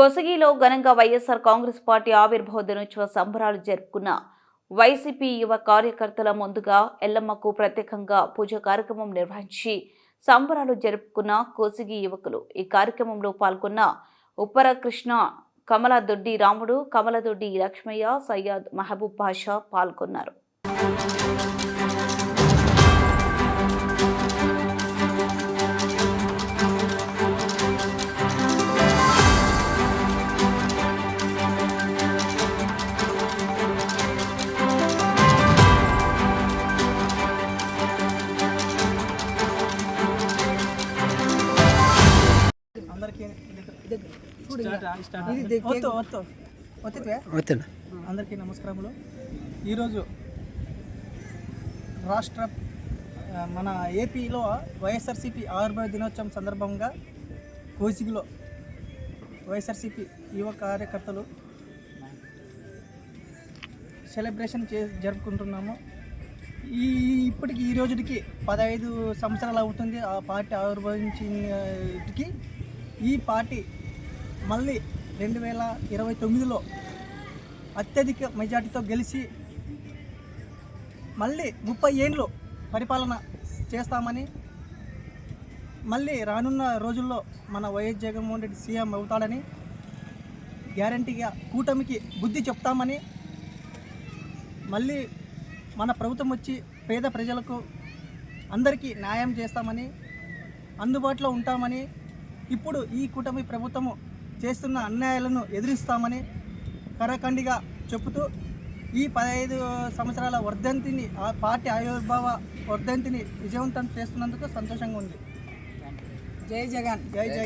కొసగిలో ఘనంగా వైఎస్ఆర్ కాంగ్రెస్ పార్టీ ఆవిర్భావ దినోత్సవ సంబరాలు జరుపుకున్న వైసీపీ యువ కార్యకర్తల ముందుగా ఎల్లమ్మకు ప్రత్యేకంగా పూజ కార్యక్రమం నిర్వహించి సంబరాలు జరుపుకున్న కోసిగి యువకులు. ఈ కార్యక్రమంలో పాల్గొన్న ఉప్పర కృష్ణ కమలదొడ్డి రాముడు కమలదొడ్డి లక్ష్మయ్య సయ్యద్ మహబూబ్ బాషా పాల్గొన్నారు. అందరికీ నమస్కారములు. ఈరోజు రాష్ట్ర మన ఏపీలో వైఎస్ఆర్సీపీ ఆవిర్భావ దినోత్సవం సందర్భంగా కోసిగిలో వైఎస్ఆర్సీపీ యువ కార్యకర్తలు సెలబ్రేషన్ చే జరుపుకుంటున్నాము. ఈ ఇప్పటికి ఈ రోజుకి పదహైదు సంవత్సరాలు అవుతుంది ఆ పార్టీ ఆవిర్భవించినటికి ఈ పార్టీ మళ్ళీ రెండు వేల ఇరవై తొమ్మిదిలో అత్యధిక మెజార్టీతో గెలిచి మళ్ళీ ముప్పై ఏండ్లు పరిపాలన చేస్తామని మళ్ళీ రానున్న రోజుల్లో మన వైఎస్ జగన్మోహన్ రెడ్డి సీఎం అవుతాడని గ్యారంటీగా కూటమికి బుద్ధి చెప్తామని మళ్ళీ మన ప్రభుత్వం వచ్చి పేద ప్రజలకు అందరికీ న్యాయం చేస్తామని అందుబాటులో ఉంటామని ఇప్పుడు ఈ కూటమి ప్రభుత్వము చేస్తున్న అన్యాయాలను ఎదిరిస్తామని కరఖండిగా చెబుతూ ఈ పదహైదు సంవత్సరాల వర్ధంతిని ఆ పార్టీ ఆవిర్భావ వర్ధంతిని విజయవంతం చేస్తున్నందుకు సంతోషంగా ఉంది. జై జగన్ జై జగన్.